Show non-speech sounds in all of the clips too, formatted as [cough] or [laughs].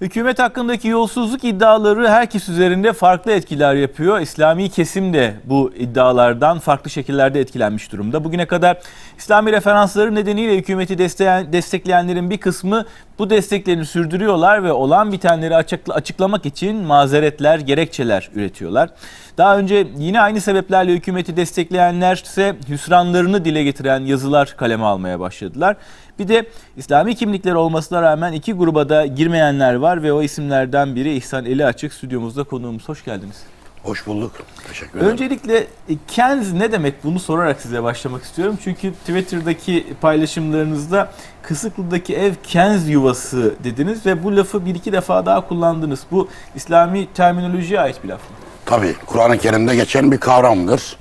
Hükümet hakkındaki yolsuzluk iddiaları herkes üzerinde farklı etkiler yapıyor. İslami kesim de bu iddialardan farklı şekillerde etkilenmiş durumda. Bugüne kadar İslami referansları nedeniyle hükümeti destekleyen, destekleyenlerin bir kısmı bu desteklerini sürdürüyorlar ve olan bitenleri açıkla, açıklamak için mazeretler, gerekçeler üretiyorlar. Daha önce yine aynı sebeplerle hükümeti destekleyenler ise hüsranlarını dile getiren yazılar kaleme almaya başladılar. Bir de İslami kimlikleri olmasına rağmen iki gruba da girmeyenler var ve o isimlerden biri İhsan Eli Açık stüdyomuzda konuğumuz. Hoş geldiniz. Hoş bulduk. Teşekkür ederim. Öncelikle e, Kenz ne demek bunu sorarak size başlamak istiyorum. Çünkü Twitter'daki paylaşımlarınızda Kısıklı'daki ev Kenz yuvası dediniz ve bu lafı bir iki defa daha kullandınız. Bu İslami terminolojiye ait bir laf mı? Tabii Kur'an-ı Kerim'de geçen bir kavramdır.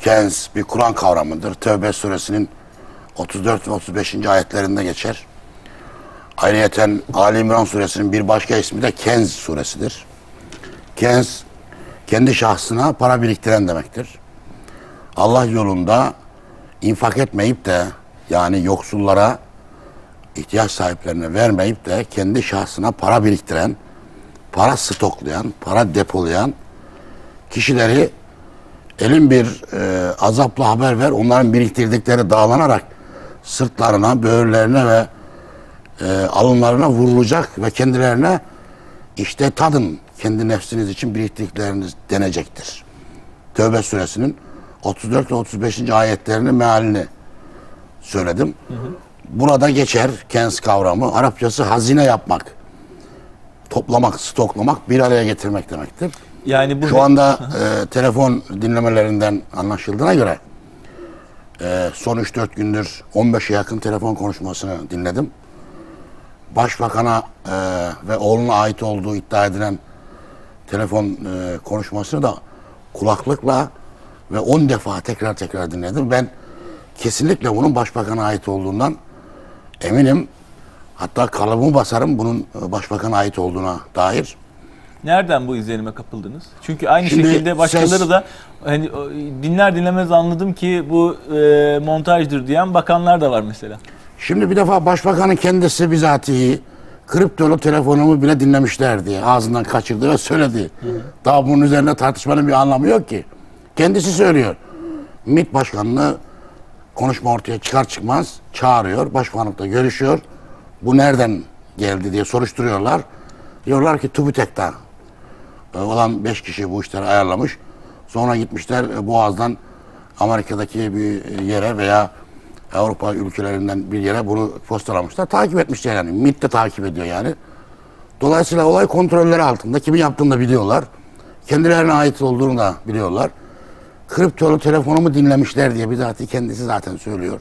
Kenz bir Kur'an kavramıdır. Tevbe suresinin 34 ve 35. ayetlerinde geçer. Ayrıyeten Ali İmran suresinin bir başka ismi de Kenz suresidir. Kenz kendi şahsına para biriktiren demektir. Allah yolunda infak etmeyip de yani yoksullara ihtiyaç sahiplerine vermeyip de kendi şahsına para biriktiren, para stoklayan, para depolayan kişileri elin bir e, azapla haber ver. Onların biriktirdikleri dağlanarak sırtlarına, böğürlerine ve e, alınlarına vurulacak ve kendilerine işte tadın kendi nefsiniz için biriktirdikleriniz denecektir. Tövbe suresinin 34 ve 35. ayetlerinin mealini söyledim. Burada geçer kens kavramı. Arapçası hazine yapmak, toplamak, stoklamak, bir araya getirmek demektir. Yani bu Şu anda e, telefon dinlemelerinden anlaşıldığına göre e, son 3-4 gündür 15'e yakın telefon konuşmasını dinledim. Başbakan'a e, ve oğluna ait olduğu iddia edilen telefon e, konuşmasını da kulaklıkla ve 10 defa tekrar tekrar dinledim. Ben kesinlikle bunun başbakana ait olduğundan eminim. Hatta kalıbımı basarım bunun e, başbakana ait olduğuna dair. Nereden bu izlenime kapıldınız? Çünkü aynı Şimdi şekilde başkaları ses- da hani dinler dinlemez anladım ki bu e, montajdır diyen bakanlar da var mesela. Şimdi bir defa başbakanın kendisi bizatihi kriptolu telefonumu bile dinlemişler diye ağzından kaçırdı ve söyledi. Daha bunun üzerine tartışmanın bir anlamı yok ki. Kendisi söylüyor. MİT başkanını konuşma ortaya çıkar çıkmaz çağırıyor. Başbakanlıkla görüşüyor. Bu nereden geldi diye soruşturuyorlar. Diyorlar ki TÜBİTAK'ta e, olan 5 kişi bu işleri ayarlamış. Sonra gitmişler e, Boğaz'dan Amerika'daki bir yere veya Avrupa ülkelerinden bir yere bunu postalamışlar. Takip etmişler yani. MİT de takip ediyor yani. Dolayısıyla olay kontrolleri altında. Kimin yaptığını da biliyorlar. Kendilerine ait olduğunu da biliyorlar. Kriptolu telefonumu dinlemişler diye bizatihi kendisi zaten söylüyor.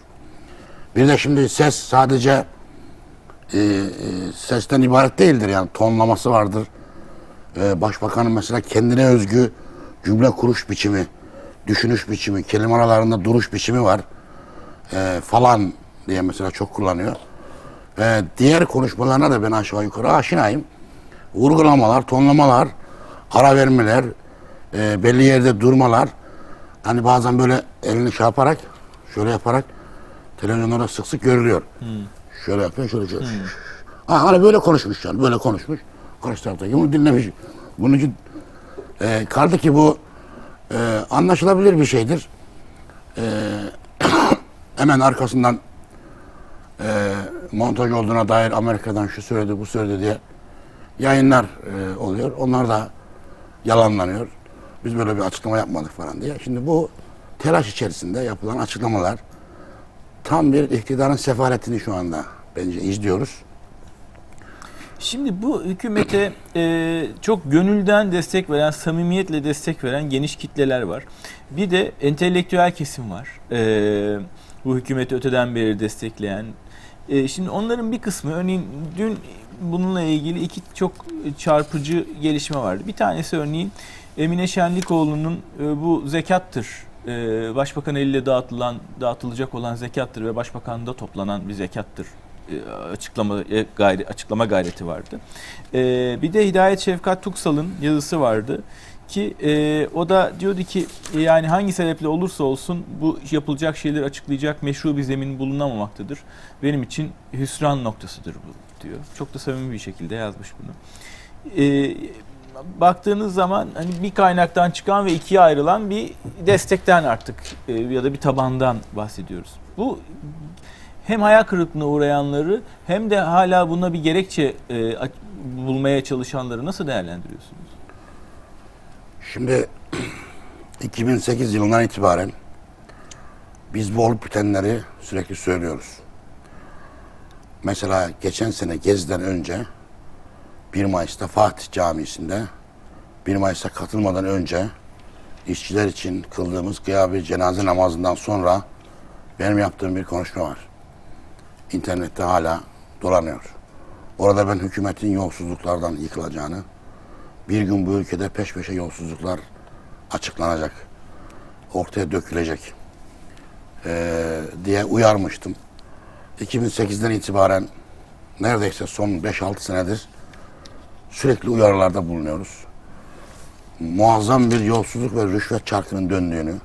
Bir de şimdi ses sadece e, e, sesten ibaret değildir yani tonlaması vardır. E, başbakanın mesela kendine özgü cümle kuruş biçimi, düşünüş biçimi, kelime aralarında duruş biçimi var. E, falan diye mesela çok kullanıyor. Diğer konuşmalarına da ben aşağı yukarı aşinayım. Vurgulamalar, tonlamalar, ara vermeler, e, belli yerde durmalar. Hani bazen böyle elini şey yaparak, şöyle yaparak televizyonlarda sık sık görülüyor. Şöyle yapıyor, şöyle şöyle. Ha, hani böyle konuşmuş yani, böyle konuşmuş. Karşı taraftaki bunu dinlemiş. Bunun için e, kaldı ki bu e, anlaşılabilir bir şeydir. E, [coughs] hemen arkasından e, montaj olduğuna dair Amerika'dan şu söyledi, bu söyledi diye yayınlar e, oluyor. Onlar da yalanlanıyor. Biz böyle bir açıklama yapmadık falan diye. Şimdi bu telaş içerisinde yapılan açıklamalar tam bir iktidarın sefaletini şu anda bence izliyoruz. Şimdi bu hükümete e, çok gönülden destek veren, samimiyetle destek veren geniş kitleler var. Bir de entelektüel kesim var. E, bu hükümeti öteden beri destekleyen. E, şimdi onların bir kısmı, örneğin dün bununla ilgili iki çok çarpıcı gelişme vardı. Bir tanesi örneğin Emine Şenlikoğlu'nun e, bu zekattır. E, Başbakan eliyle dağıtılan, dağıtılacak olan zekattır ve Başbakan'da toplanan bir zekattır açıklama e, gayri, açıklama gayreti vardı. E, bir de Hidayet Şefkat Tuksal'ın yazısı vardı ki e, o da diyordu ki e, yani hangi sebeple olursa olsun bu yapılacak şeyleri açıklayacak meşru bir zemin bulunamamaktadır. Benim için hüsran noktasıdır bu. diyor. Çok da samimi bir şekilde yazmış bunu. Ee, baktığınız zaman hani bir kaynaktan çıkan ve ikiye ayrılan bir destekten artık e, ya da bir tabandan bahsediyoruz. Bu hem hayal kırıklığına uğrayanları hem de hala buna bir gerekçe e, bulmaya çalışanları nasıl değerlendiriyorsunuz? Şimdi [clears throat] 2008 yılından itibaren biz bu olup bitenleri sürekli söylüyoruz. Mesela geçen sene Gezi'den önce 1 Mayıs'ta Fatih Camisi'nde 1 Mayıs'a katılmadan önce işçiler için kıldığımız gıyabi cenaze namazından sonra benim yaptığım bir konuşma var. İnternette hala dolanıyor. Orada ben hükümetin yolsuzluklardan yıkılacağını, bir gün bu ülkede peş peşe yolsuzluklar açıklanacak, ortaya dökülecek eee, diye uyarmıştım. 2008'den itibaren neredeyse son 5-6 senedir sürekli uyarılarda bulunuyoruz. Muazzam bir yolsuzluk ve rüşvet çarkının döndüğünü,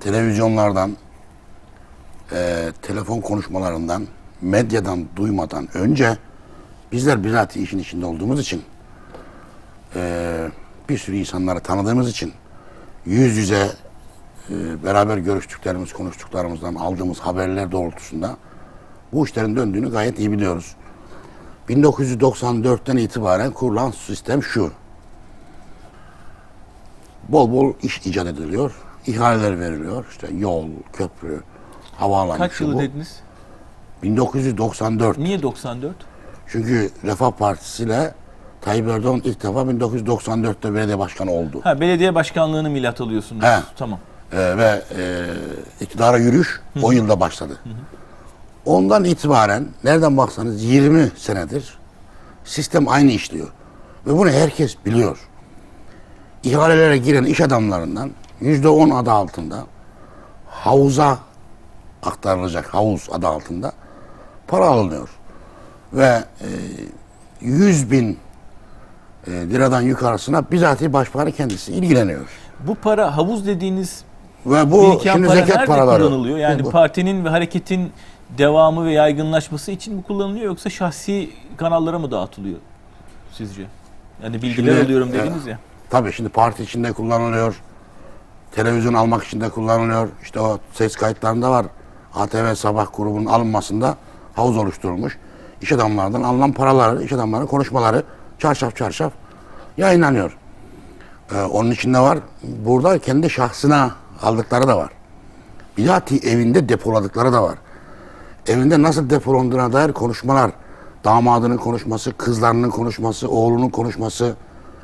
televizyonlardan, eee, telefon konuşmalarından, medyadan duymadan önce bizler bizatihi işin içinde olduğumuz için eee, bir sürü insanları tanıdığımız için yüz yüze e, beraber görüştüklerimiz, konuştuklarımızdan aldığımız haberler doğrultusunda bu işlerin döndüğünü gayet iyi biliyoruz. 1994'ten itibaren kurulan sistem şu. Bol bol iş icat ediliyor. ihaleler veriliyor. İşte yol, köprü, havaalanı. Kaç yılı bu. dediniz? 1994. Niye 94? Çünkü Refah Partisi ile Tayyip Erdoğan ilk defa 1994'te belediye başkanı oldu. Ha belediye başkanlığını milat alıyorsunuz. He. Tamam. Ee, ve e, iktidara yürüyüş o yılda başladı. Ondan itibaren nereden baksanız 20 senedir sistem aynı işliyor. Ve bunu herkes biliyor. İhalelere giren iş adamlarından yüzde on adı altında havuza aktarılacak havuz adı altında para alınıyor. Ve e, 100 bin e, liradan yukarısına bizatihi başbakanı kendisi ilgileniyor. Bu para havuz dediğiniz Ve bu biriken şimdi para zekat paraları. kullanılıyor? Yani Bu- partinin ve hareketin devamı ve yaygınlaşması için mi kullanılıyor yoksa şahsi kanallara mı dağıtılıyor sizce? Yani bilgiler Şimdi, alıyorum e, dediniz ya. Tabii şimdi parti içinde kullanılıyor. Televizyon almak için de kullanılıyor. İşte o ses kayıtlarında var. ATV Sabah grubunun alınmasında havuz oluşturulmuş. İş adamlardan alınan paraları, iş adamlarının konuşmaları çarşaf çarşaf yayınlanıyor. Ee, onun içinde var. Burada kendi şahsına aldıkları da var. Bizatihi evinde depoladıkları da var. Evinde nasıl depolandığına dair konuşmalar. Damadının konuşması, kızlarının konuşması, oğlunun konuşması.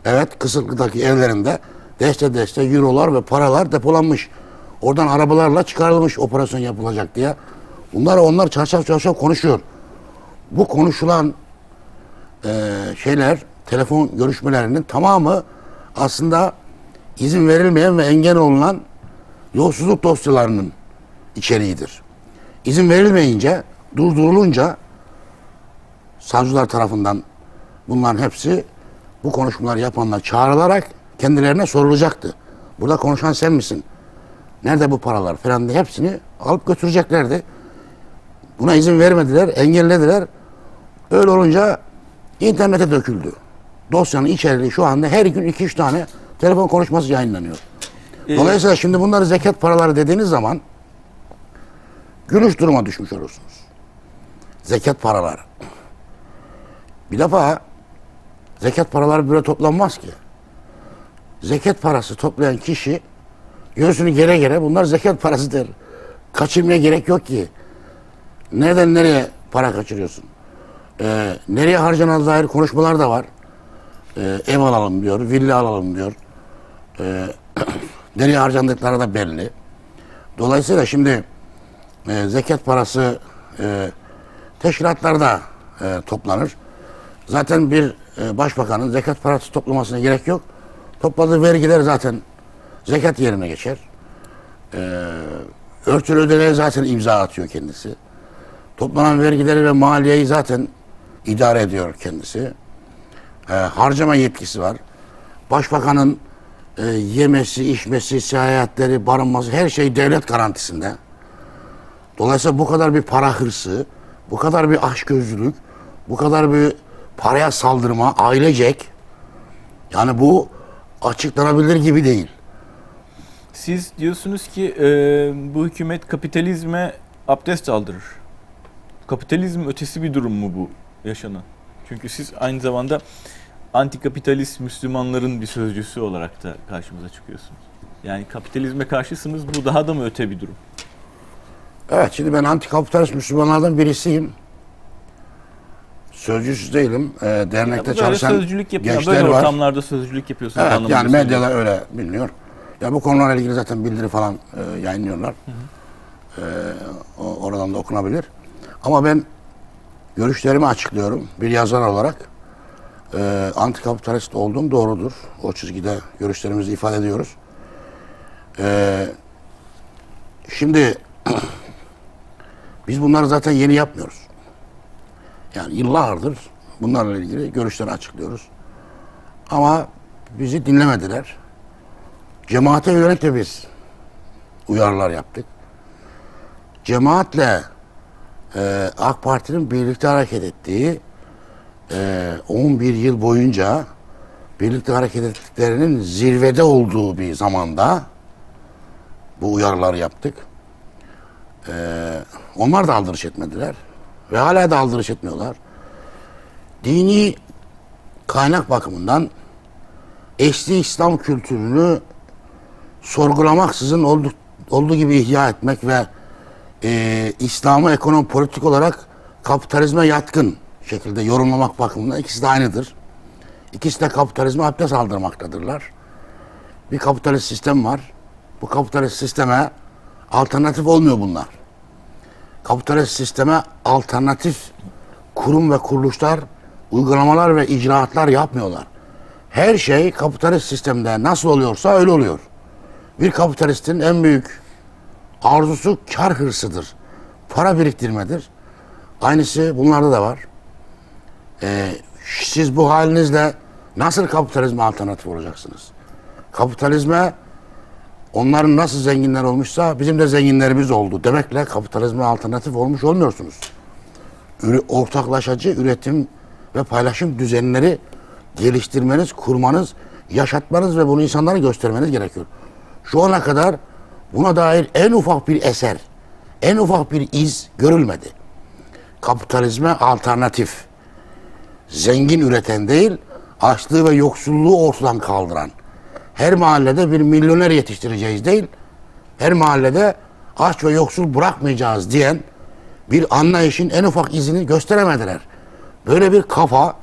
Evet Kısıklı'daki evlerinde deste deste eurolar ve paralar depolanmış. Oradan arabalarla çıkarılmış operasyon yapılacak diye. Bunlar onlar çarşaf çarşaf konuşuyor. Bu konuşulan eee, şeyler, telefon görüşmelerinin tamamı aslında izin verilmeyen ve engel olunan yolsuzluk dosyalarının içeriğidir. İzin verilmeyince, durdurulunca savcılar tarafından bunların hepsi bu konuşmaları yapanlar çağrılarak kendilerine sorulacaktı. Burada konuşan sen misin? Nerede bu paralar falan diye hepsini alıp götüreceklerdi. Buna izin vermediler, engellediler. Öyle olunca internete döküldü. Dosyanın içeriği şu anda her gün 2-3 tane telefon konuşması yayınlanıyor. Ee, Dolayısıyla şimdi bunları zekat paraları dediğiniz zaman gülüş duruma düşmüş olursunuz. Zekat paraları. Bir defa zekat paraları böyle toplanmaz ki. Zekat parası toplayan kişi göğsünü gere gere bunlar zekat parasıdır. Kaçırmaya gerek yok ki. Nereden nereye para kaçırıyorsun? Ee, nereye harcanana dair konuşmalar da var. Ee, ev alalım diyor, villa alalım diyor. Ee, [clears throat] nereye harcandıkları da belli. Dolayısıyla şimdi e, zekat parası e, teşkilatlarda e, toplanır. Zaten bir e, başbakanın zekat parası toplamasına gerek yok. Topladığı vergiler zaten zekat yerine geçer. E, örtülü ödeneğe zaten imza atıyor kendisi. Toplanan vergileri ve maliyeyi zaten idare ediyor kendisi. E, harcama yetkisi var. Başbakanın e, yemesi, içmesi, seyahatleri, barınması her şey devlet garantisinde. Dolayısıyla bu kadar bir para hırsı, bu kadar bir açgözlülük, bu kadar bir paraya saldırma, ailecek yani bu açıklanabilir gibi değil. Siz diyorsunuz ki e, bu hükümet kapitalizme abdest aldırır. Kapitalizm ötesi bir durum mu bu yaşanan? Çünkü siz aynı zamanda antikapitalist Müslümanların bir sözcüsü olarak da karşımıza çıkıyorsunuz. Yani kapitalizme karşısınız bu daha da mı öte bir durum? Evet şimdi ben antikapitalist Müslümanlardan birisiyim. Sözcüsü değilim. Ya dernekte böyle çalışan sözcülük yapıyor, gençler böyle var. ortamlarda sözcülük yapıyorsunuz. Evet yani medyada öyle biliniyor. Ya bu konularla ilgili zaten bildiri falan e, yayınlıyorlar. E, o- oradan da okunabilir. Ama ben görüşlerimi açıklıyorum bir yazar olarak. E, antikapitalist olduğum doğrudur. O çizgide görüşlerimizi ifade ediyoruz. E, şimdi [clears throat] biz bunları zaten yeni yapmıyoruz. Yani yıllardır bunlarla ilgili görüşleri açıklıyoruz. Ama bizi dinlemediler. Cemaate yönelik de biz uyarılar yaptık. Cemaatle e, AK Parti'nin birlikte hareket ettiği e, 11 yıl boyunca birlikte hareket ettiklerinin zirvede olduğu bir zamanda bu uyarıları yaptık. E, onlar da aldırış etmediler. Ve hala da aldırış etmiyorlar. Dini kaynak bakımından eski İslam kültürünü sorgulamaksızın olduğu, olduğu gibi ihya etmek ve e, İslam'ı ekonomi politik olarak kapitalizme yatkın şekilde yorumlamak bakımından ikisi de aynıdır. İkisi de kapitalizme abdest aldırmaktadırlar. Bir kapitalist sistem var. Bu kapitalist sisteme alternatif olmuyor bunlar. Kapitalist sisteme alternatif kurum ve kuruluşlar uygulamalar ve icraatlar yapmıyorlar. Her şey kapitalist sistemde nasıl oluyorsa öyle oluyor. Bir kapitalistin en büyük arzusu kar hırsıdır. Para biriktirmedir. Aynısı bunlarda da var. Ee, siz bu halinizle nasıl kapitalizme alternatif olacaksınız? Kapitalizme onların nasıl zenginler olmuşsa bizim de zenginlerimiz oldu demekle kapitalizme alternatif olmuş olmuyorsunuz. Ortaklaşacı üretim ve paylaşım düzenleri geliştirmeniz, kurmanız, yaşatmanız ve bunu insanlara göstermeniz gerekiyor. Şu ana kadar buna dair en ufak bir eser, en ufak bir iz görülmedi. Kapitalizme alternatif, zengin üreten değil, açlığı ve yoksulluğu ortadan kaldıran, her mahallede bir milyoner yetiştireceğiz değil, her mahallede aç ve yoksul bırakmayacağız diyen bir anlayışın en ufak izini gösteremediler. Böyle bir kafa,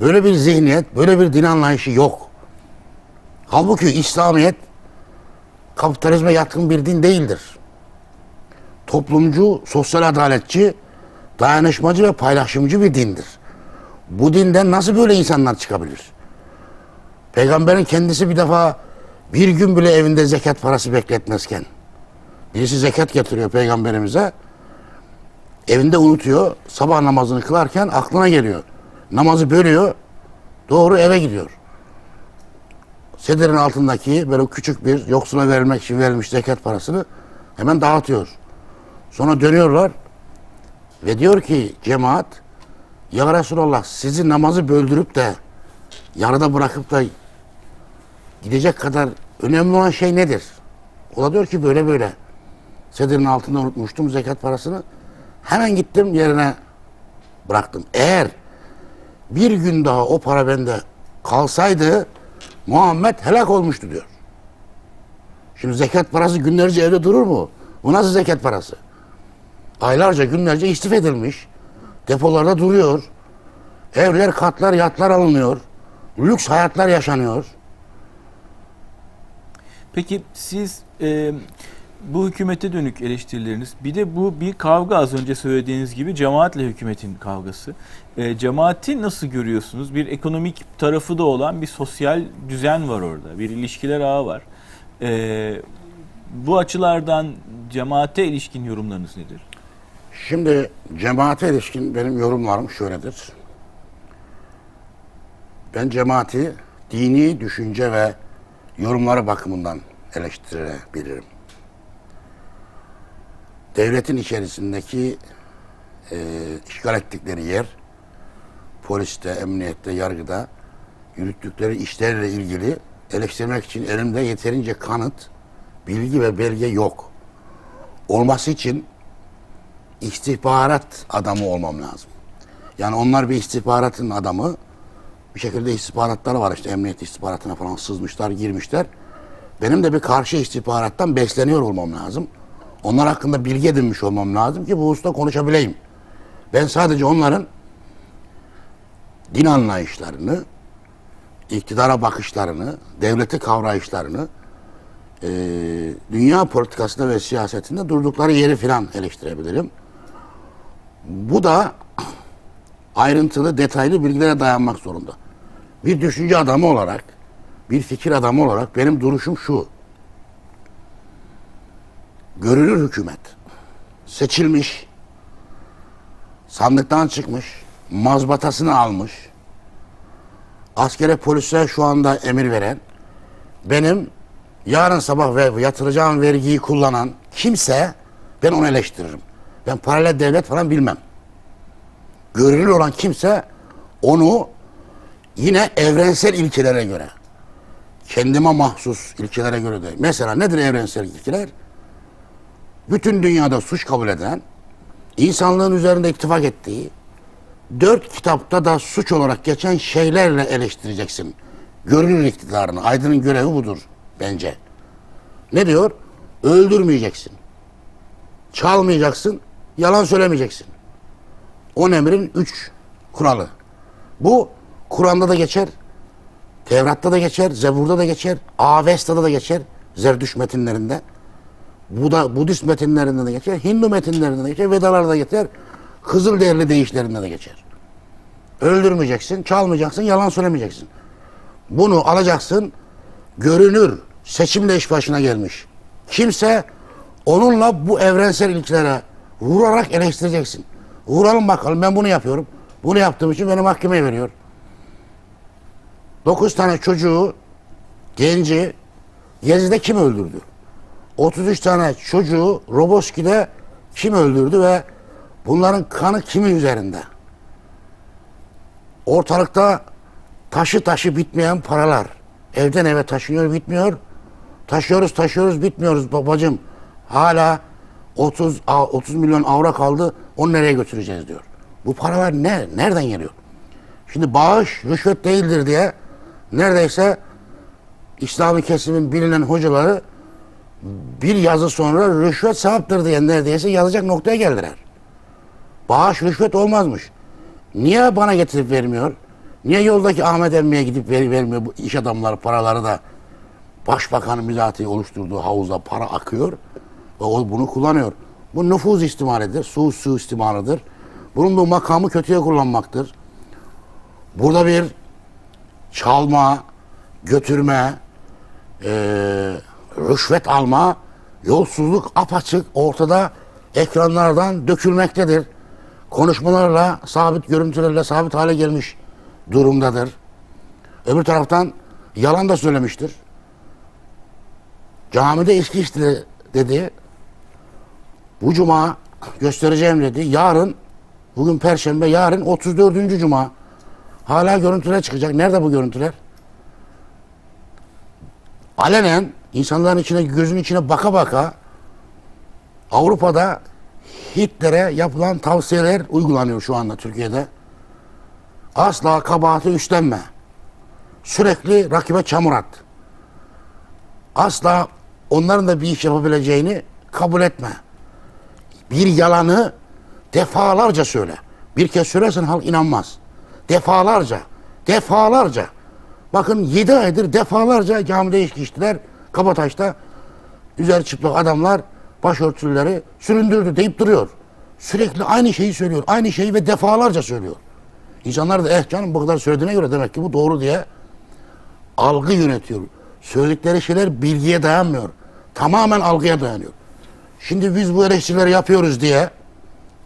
böyle bir zihniyet, böyle bir din anlayışı yok. Halbuki İslamiyet kapitalizme yatkın bir din değildir. Toplumcu, sosyal adaletçi, dayanışmacı ve paylaşımcı bir dindir. Bu dinden nasıl böyle insanlar çıkabilir? Peygamberin kendisi bir defa bir gün bile evinde zekat parası bekletmezken birisi zekat getiriyor peygamberimize evinde unutuyor. Sabah namazını kılarken aklına geliyor. Namazı bölüyor. Doğru eve gidiyor. Sedirin altındaki böyle küçük bir yoksula verilmek için verilmiş zekat parasını hemen dağıtıyor. Sonra dönüyorlar ve diyor ki cemaat ya Resulallah sizi namazı böldürüp de yarıda bırakıp da gidecek kadar önemli olan şey nedir? O da diyor ki böyle böyle. Sedirin altında unutmuştum zekat parasını. Hemen gittim yerine bıraktım. Eğer bir gün daha o para bende kalsaydı Muhammed helak olmuştu diyor. Şimdi zekat parası günlerce evde durur mu? Bu nasıl zekat parası? Aylarca günlerce istif edilmiş. Depolarda duruyor. Evler, katlar, yatlar alınıyor. Lüks hayatlar yaşanıyor. Peki siz e, bu hükümete dönük eleştirileriniz bir de bu bir kavga az önce söylediğiniz gibi cemaatle hükümetin kavgası. E, cemaati nasıl görüyorsunuz? Bir ekonomik tarafı da olan bir sosyal düzen var orada. Bir ilişkiler ağı var. E, bu açılardan cemaate ilişkin yorumlarınız nedir? Şimdi cemaate ilişkin benim yorumlarım şöyledir. Ben cemaati dini düşünce ve yorumları bakımından eleştirebilirim. Devletin içerisindeki e, işgal ettikleri yer poliste, emniyette, yargıda yürüttükleri işlerle ilgili eleştirmek için elimde yeterince kanıt, bilgi ve belge yok. Olması için istihbarat adamı olmam lazım. Yani onlar bir istihbaratın adamı. Bir şekilde istihbaratları var işte emniyet istihbaratına falan sızmışlar, girmişler. Benim de bir karşı istihbarattan besleniyor olmam lazım. Onlar hakkında bilgi edinmiş olmam lazım ki bu hususta konuşabileyim. Ben sadece onların din anlayışlarını, iktidara bakışlarını, devleti kavrayışlarını, eee, dünya politikasında ve siyasetinde durdukları yeri filan eleştirebilirim. Bu da [clears throat] ayrıntılı, detaylı bilgilere dayanmak zorunda. Bir düşünce adamı olarak, bir fikir adamı olarak benim duruşum şu. Görünür hükümet. Seçilmiş, sandıktan çıkmış, mazbatasını almış, askere polise şu anda emir veren, benim yarın sabah ve yatıracağım vergiyi kullanan kimse ben onu eleştiririm. Ben paralel devlet falan bilmem. Görünür olan kimse onu yine evrensel ilkelere göre, kendime mahsus ilkelere göre de. Mesela nedir evrensel ilkeler? Bütün dünyada suç kabul eden, insanlığın üzerinde ittifak ettiği, dört kitapta da suç olarak geçen şeylerle eleştireceksin. Görünür iktidarını. Aydın'ın görevi budur bence. Ne diyor? Öldürmeyeceksin. Çalmayacaksın. Yalan söylemeyeceksin. On emrin üç kuralı. Bu Kur'an'da da geçer. Tevrat'ta da geçer. Zebur'da da geçer. Avesta'da da geçer. Zerdüş metinlerinde. Buda, Budist metinlerinde de geçer. Hindu metinlerinde de geçer. Vedalarda da geçer. Kızılderili deyişlerinde de geçer. Öldürmeyeceksin, çalmayacaksın, yalan söylemeyeceksin. Bunu alacaksın, görünür, seçimle iş başına gelmiş. Kimse onunla bu evrensel ilkelere vurarak eleştireceksin. Vuralım bakalım ben bunu yapıyorum. Bunu yaptığım için beni mahkemeye veriyor. Dokuz tane çocuğu, genci Gezi'de kim öldürdü? 33 tane çocuğu Roboski'de kim öldürdü ve bunların kanı kimin üzerinde? Ortalıkta taşı taşı bitmeyen paralar. Evden eve taşınıyor bitmiyor. Taşıyoruz taşıyoruz bitmiyoruz babacım. Hala 30 a- 30 milyon avro kaldı. Onu nereye götüreceğiz diyor. Bu paralar ne? Nereden geliyor? Şimdi bağış rüşvet değildir diye neredeyse İslami kesimin bilinen hocaları bir yazı sonra rüşvet sevaptır diye neredeyse yazacak noktaya geldiler. Bağış rüşvet olmazmış. Niye bana getirip vermiyor? Niye yoldaki Ahmet Emmi'ye gidip ver, vermiyor bu iş adamları paraları da başbakanın bizatihi oluşturduğu havuza para akıyor ve o bunu kullanıyor. Bu nüfuz istimalidir, su su istimalıdır. Bunun bu makamı kötüye kullanmaktır. Burada bir çalma, götürme, eee, rüşvet alma, yolsuzluk apaçık ortada ekranlardan dökülmektedir. Konuşmalarla, sabit görüntülerle sabit hale gelmiş durumdadır. Öbür taraftan yalan da söylemiştir. Camide içki içti dedi. Bu cuma göstereceğim dedi. Yarın, bugün perşembe, yarın 34. cuma. Hala görüntüler çıkacak. Nerede bu görüntüler? alenen insanların içine gözün içine baka baka Avrupa'da Hitler'e yapılan tavsiyeler uygulanıyor şu anda Türkiye'de. Asla kabahati üstlenme. Sürekli rakibe çamur at. Asla onların da bir iş yapabileceğini kabul etme. Bir yalanı defalarca söyle. Bir kez söylersen halk inanmaz. Defalarca, defalarca. Bakın 7 aydır defalarca camide içki. Kabataş'ta üzeri çıplak adamlar başörtüleri süründürdü deyip duruyor. Sürekli aynı şeyi söylüyor. Aynı şeyi ve defalarca söylüyor. İnsanlar da eh canım bu kadar söylediğine göre demek ki bu doğru diye algı yönetiyor. Söyledikleri şeyler bilgiye dayanmıyor. Tamamen algıya dayanıyor. Şimdi biz bu eleştirileri yapıyoruz diye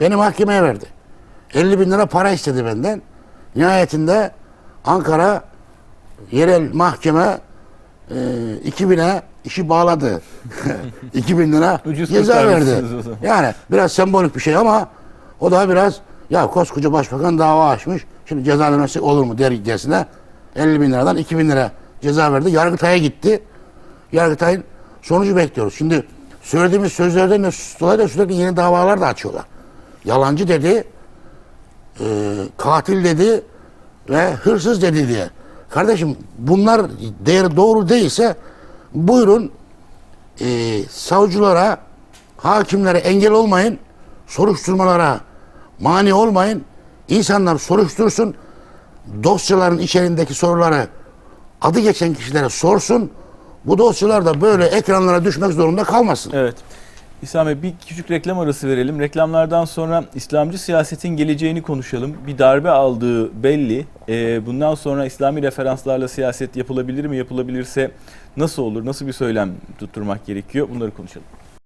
beni mahkemeye verdi. 50 bin lira para istedi benden. Nihayetinde Ankara yerel mahkeme e, 2000'e işi bağladı. [laughs] 2000 lira Ucuz ceza verdi. Yani biraz sembolik bir şey ama O da biraz ya koskoca başbakan dava açmış. Şimdi cezalenmesi olur mu dercesine 50 bin liradan 2 bin lira ceza verdi. Yargıtay'a gitti. Yargıtay'ın sonucu bekliyoruz. Şimdi söylediğimiz sözlerden de dolayı da sürekli yeni davalar da açıyorlar. Yalancı dedi, e, katil dedi ve hırsız dedi diye. Kardeşim bunlar değeri doğru değilse buyurun e, savcılara, hakimlere engel olmayın, soruşturmalara mani olmayın. İnsanlar soruştursun, dosyaların içerisindeki soruları adı geçen kişilere sorsun. Bu dosyalar da böyle ekranlara düşmek zorunda kalmasın. Evet. İslam Bey bir küçük reklam arası verelim. Reklamlardan sonra İslamcı siyasetin geleceğini konuşalım. Bir darbe aldığı belli. Ee, bundan sonra İslami referanslarla siyaset yapılabilir mi? Yapılabilirse nasıl olur? Nasıl bir söylem tutturmak gerekiyor? Bunları konuşalım.